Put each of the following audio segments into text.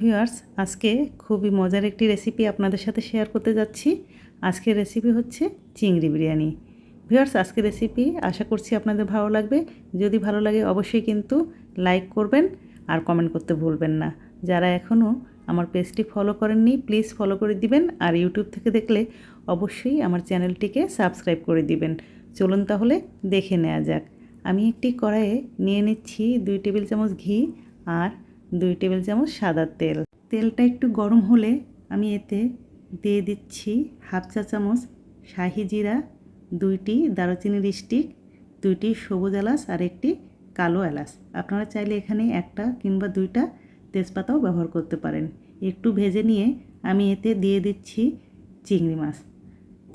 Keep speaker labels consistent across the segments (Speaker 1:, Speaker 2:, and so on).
Speaker 1: Viewers, আজকে খুবই মজার একটি রেসিপি আপনাদের সাথে শেয়ার করতে যাচ্ছি। আজকের রেসিপি হচ্ছে চিংড়ি বিরিয়ানি। ভিউয়ার্স, আজকের রেসিপি আশা করছি আপনাদের ভালো লাগবে। যদি ভালো লাগে অবশ্যই কিন্তু লাইক করবেন আর কমেন্ট করতে ভুলবেন না। যারা এখনও আমার পেজটি ফলো করেননি প্লিজ ফলো করে দিবেন আর ইউটিউব থেকে দেখলে অবশ্যই আমার চ্যানেলটিকে সাবস্ক্রাইব করে দিবেন। চলুন তাহলে দেখে নেওয়া যাক। আমি একটি কড়াইয়ে নিয়ে নিচ্ছি দুই টেবিল চামচ ঘি আর দুই টেবিল চামচ সাদা তেল। তেলটা একটু গরম হলে আমি এতে দিয়ে দিচ্ছি হাফ চা চামচ শাহি জিরা, দুইটি দারুচিনির স্টিক দুইটি সবুজ এলাচ আর একটি কালো এলাচ। আপনারা চাইলে এখানে একটা কিংবা দুইটা তেজপাতাও ব্যবহার করতে পারেন। একটু ভেজে নিয়ে আমি এতে দিয়ে দিচ্ছি চিংড়ি মাছ।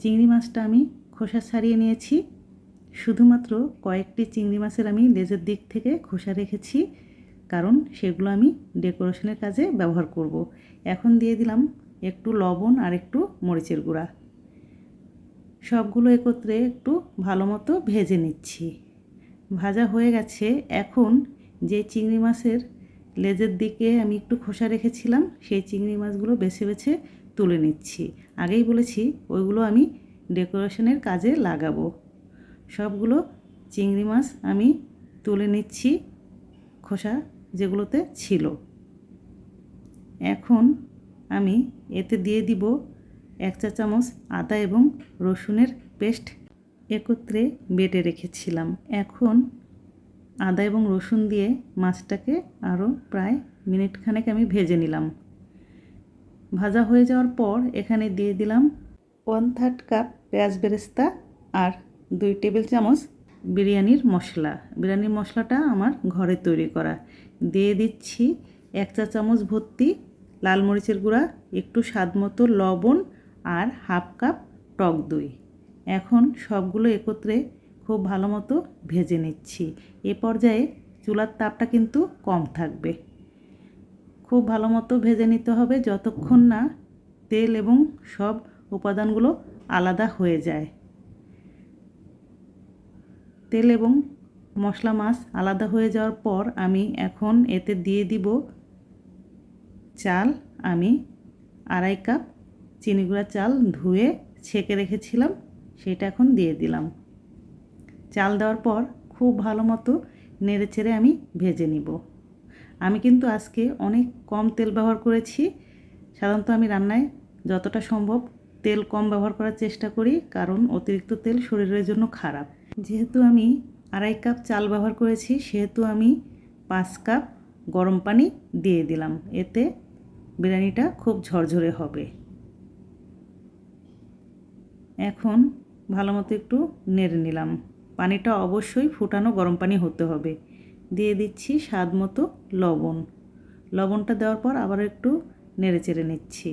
Speaker 1: চিংড়ি মাছটা আমি খোসা ছাড়িয়ে নিয়েছি। শুধুমাত্র কয়েকটি চিংড়ি মাছের আমি লেজের দিক থেকে খোসা রেখেছি। কারণ সেগুলো আমি ডেকোরেশনের কাজে ব্যবহার করব। এখন দিয়ে দিলাম একটু লবণ আর একটু মরিচের গুঁড়া। সবগুলো একত্রে একটু ভালো মতো ভেজে নিচ্ছি। ভাজা হয়ে গেছে। এখন যে চিংড়ি মাছের লেজের দিকে আমি একটু খোসা রেখেছিলাম, সেই চিংড়ি মাছগুলো বেছে বেছে তুলে নিচ্ছি। আগেই বলেছি, ওইগুলো আমি ডেকোরেশনের কাজে লাগাবো। সবগুলো চিংড়ি মাছ আমি তুলে নিচ্ছি খোসা যেগুলোতে ছিল। এখন আমি এতে দিয়ে দিব এক চা চামচ আদা এবং রসুনের পেস্ট একত্রে বেটে রেখেছিলাম। এখন আদা এবং রসুন দিয়ে মাছটাকে আরও প্রায় মিনিট খানেক আমি ভেজে নিলাম। ভাজা হয়ে যাওয়ার পর এখানে দিয়ে দিলাম ওয়ান থার্ড কাপ পেঁয়াজ বেরেস্তা আর দুই টেবিল চামচ বিরিয়ানির মশলা। বিরিয়ানির মশলাটা আমার ঘরে তৈরি করা। দিয়ে দিচ্ছি এক চা চামচ ভর্তি লাল মরিচের গুঁড়া, একটু স্বাদ মতো লবণ আর হাফ কাপ টক দই। এখন সবগুলো একত্রে খুব ভালো মতো ভেজে নিচ্ছি। এ পর্যায়ে চুলার তাপটা কিন্তু কম থাকবে। খুব ভালো মতো ভেজে নিতে হবে যতক্ষণ না তেল এবং সব উপাদানগুলো আলাদা হয়ে যায়। তেল এবং মশলা মাছ আলাদা হয়ে যাওয়ার পর আমি এখন এতে দিয়ে দিব চাল। আমি আড়াই কাপ চিনি গুঁড়া চাল ধুয়ে ছেঁকে রেখেছিলাম, সেটা এখন দিয়ে দিলাম। চাল দেওয়ার পর খুব ভালো মতো নেড়ে চেড়ে আমি ভেজে নিব। আমি কিন্তু আজকে অনেক কম তেল ব্যবহার করেছি। সাধারণত আমি রান্নায় যতটা সম্ভব তেল কম ব্যবহার করার চেষ্টা করি, কারণ অতিরিক্ত তেল শরীরের জন্য খারাপ। যেহেতু আমি আড়াই কাপ চাল ব্যবহার করেছি, সেহেতু আমি পাঁচ কাপ গরম পানি দিয়ে দিলাম। এতে বিরিয়ানিটা খুব ঝরঝরে হবে। এখন ভালো মতো একটু নেড়ে নিলাম। পানিটা অবশ্যই ফুটানো গরম পানি হতে হবে। দিয়ে দিচ্ছি স্বাদ মতো লবণ। লবণটা দেওয়ার পর আবার একটু নেড়ে চেড়ে নিচ্ছি।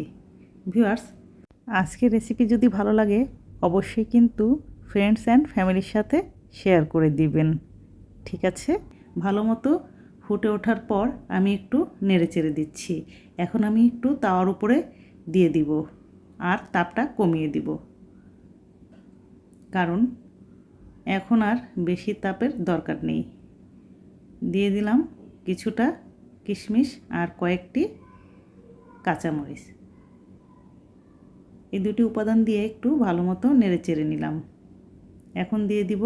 Speaker 1: ভিউয়ার্স, আজকের রেসিপি যদি ভালো লাগে, অবশ্যই কিন্তু ফ্রেন্ডস অ্যান্ড ফ্যামিলির সাথে শেয়ার করে দিবেন। ঠিক আছে? ভালো মতো ফুটে ওঠার পর আমি একটু নেড়ে চেড়ে দিচ্ছি। এখন আমি একটু তাওয়ার উপরে দিয়ে দিব আর তাপটা কমিয়ে দিব। কারণ এখন আর বেশি তাপের দরকার নেই। দিয়ে দিলাম কিছুটা কিশমিশ আর কয়েকটি কাঁচামরিচ। এই দুটি উপাদান দিয়ে একটু ভালো মতো নেড়ে চেড়ে নিলাম। এখন দিয়ে দিব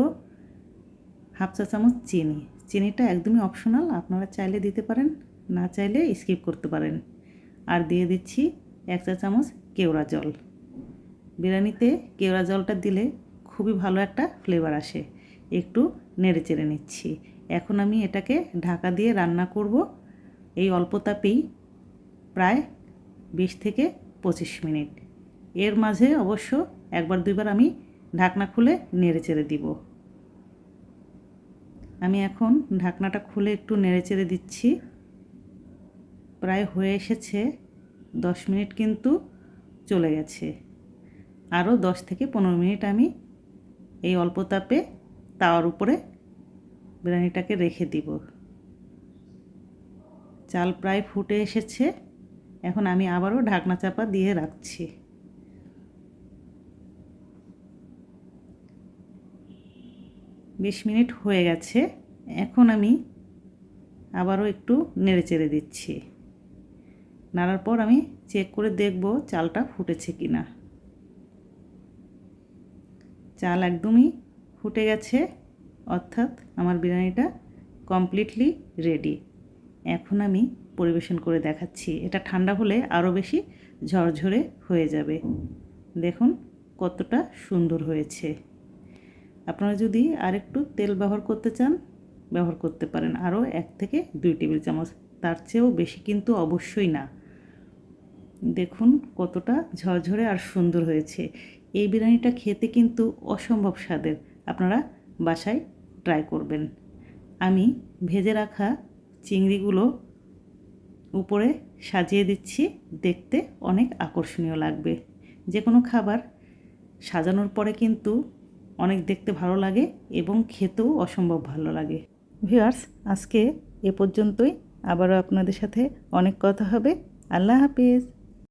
Speaker 1: হাফ চা চামচ চিনি। চিনিটা একদমই অপশনাল আপনারা চাইলে দিতে পারেন, না চাইলে স্কিপ করতে পারেন। আর দিয়ে দিচ্ছি এক চা চামচ কেওড়া জল। বিরিয়ানিতে কেওড়া জলটা দিলে খুবই ভালো একটা ফ্লেভার আসে। একটু নেড়ে চেড়ে নিচ্ছি। এখন আমি এটাকে ঢাকা দিয়ে রান্না করব। এই অল্প তাপেই প্রায় বিশ থেকে পঁচিশ মিনিট। এর মাঝে অবশ্য একবার দুইবার আমি ঢাকনা খুলে নেড়ে চেড়ে দিব। আমি এখন ঢাকনাটা খুলে একটু নেড়ে চেড়ে দিচ্ছি। প্রায় হয়ে এসেছে, দশ মিনিট কিন্তু চলে গেছে। আরও দশ থেকে পনেরো মিনিট আমি এই অল্প তাপে তাওয়ার উপরে বিরিয়ানিটাকে রেখে দিব। চাল প্রায় ফুটে এসেছে, এখন আমি আবারও ঢাকনা চাপা দিয়ে রাখছি। বিশ মিনিট হয়ে গেছে। এখন আমি আবারও একটু নেড়ে চেড়ে দিচ্ছি। নাড়ার পর আমি চেক করে দেখব চালটা ফুটেছে কি না চাল একদমই ফুটে গেছে, অর্থাৎ আমার বিরিয়ানিটা কমপ্লিটলি রেডি এখন আমি পরিবেশন করে দেখাচ্ছি। এটা ঠান্ডা হলে আরও বেশি ঝরঝরে হয়ে যাবে। দেখুন কতটা সুন্দর হয়েছে। আপনারা যদি আরেকটু তেল ব্যবহার করতে চান, ব্যবহার করতে পারেন। আরও এক থেকে দুই টেবিল চামচ। তার চেয়েও বেশি কিন্তু অবশ্যই না। দেখুন কতটা ঝরঝরে আর সুন্দর হয়েছে। এই বিরিয়ানিটা খেতে কিন্তু অসম্ভব স্বাদের। আপনারা বাসায় ট্রাই করবেন। আমি ভেজে রাখা চিংড়িগুলো উপরে সাজিয়ে দিচ্ছি। দেখতে অনেক আকর্ষণীয় লাগবে। যে কোনো খাবার সাজানোর পরে কিন্তু অনেক দেখতে ভালো লাগে এবং খেতেও অসম্ভব ভালো লাগে। ভিউয়ার্স, আজকে এ পর্যন্তই। আবারও আপনাদের সাথে অনেক কথা হবে। আল্লাহ হাফিজ।